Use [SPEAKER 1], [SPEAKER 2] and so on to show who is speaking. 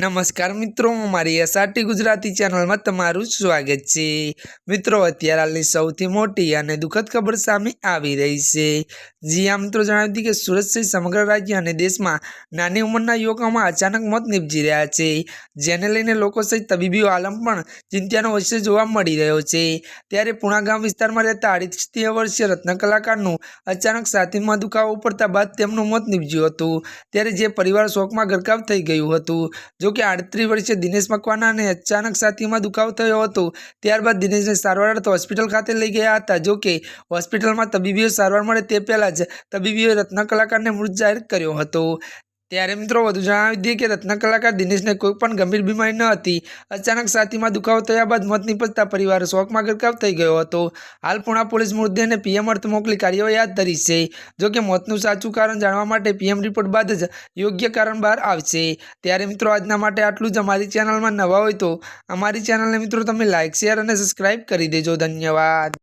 [SPEAKER 1] નમસ્કાર મિત્રો, મારી એસઆરટી ગુજરાતી ચેનલમાં તમારું સ્વાગત છે. મિત્રો, અત્યારે હાલની સૌથી મોટી અને દુઃખદ ખબર સામે આવી રહી છે. જી આ મિત્રો, જણાવી હતી કે સુરત સહિત સમગ્ર રાજ્ય અને દેશમાં નાની ઉંમરના યુવકોમાં અચાનક મોત નીપજી રહ્યા છે. જેને લઈને લોકો સહિત તબીબી આલમ પણ ચિંતાનો વચ્ચે જોવા મળી રહ્યો છે. ત્યારે પુણા ગામ વિસ્તારમાં રહેતા અડત્રીસ વર્ષીય રત્ન કલાકારનું અચાનક સાથીમાં દુખાવો પડતા બાદ તેમનું મોત નીપજ્યું હતું. ત્યારે જે પરિવાર શોકમાં ગરકાવ થઈ ગયું હતું. જો કે આડત્રીસ વર્ષીય દિનેશ મકવાનાને અચાનક છાતીમાં દુખાવો થયો હતો, ત્યારબાદ દિનેશને સારવાર અર્થે હોસ્પિટલ ખાતે લઈ ગયા હતા. જો કે હોસ્પિટલમાં તબીબીઓ સારવાર મળે તે પહેલાં જ તબીબીઓએ રત્ન કલાકારને મૃત જાહેર કર્યો હતો. ત્યારે મિત્રો વધુ જણાવી દઈએ કે રત્ન કલાકાર દિનેશને કોઈ પણ ગંભીર બીમારી ન હતી. અચાનક સાથીમાં દુખાવો થયા બાદ મોત નિપજતા પરિવાર શોકમાં ગરકાવ થઈ ગયો હતો. હાલ પુણા પોલીસ મૃતદેહને પીએમ અર્થ મોકલી કાર્યવાહી હાથ ધરી છે. જો કે મોતનું સાચું કારણ જાણવા માટે પીએમ રિપોર્ટ બાદ જ યોગ્ય કારણ બહાર આવશે. ત્યારે મિત્રો આજના માટે આટલું જ. અમારી ચેનલમાં નવા હોય તો અમારી ચેનલને મિત્રો તમે લાઇક શેર અને સબસ્ક્રાઇબ કરી દેજો. ધન્યવાદ.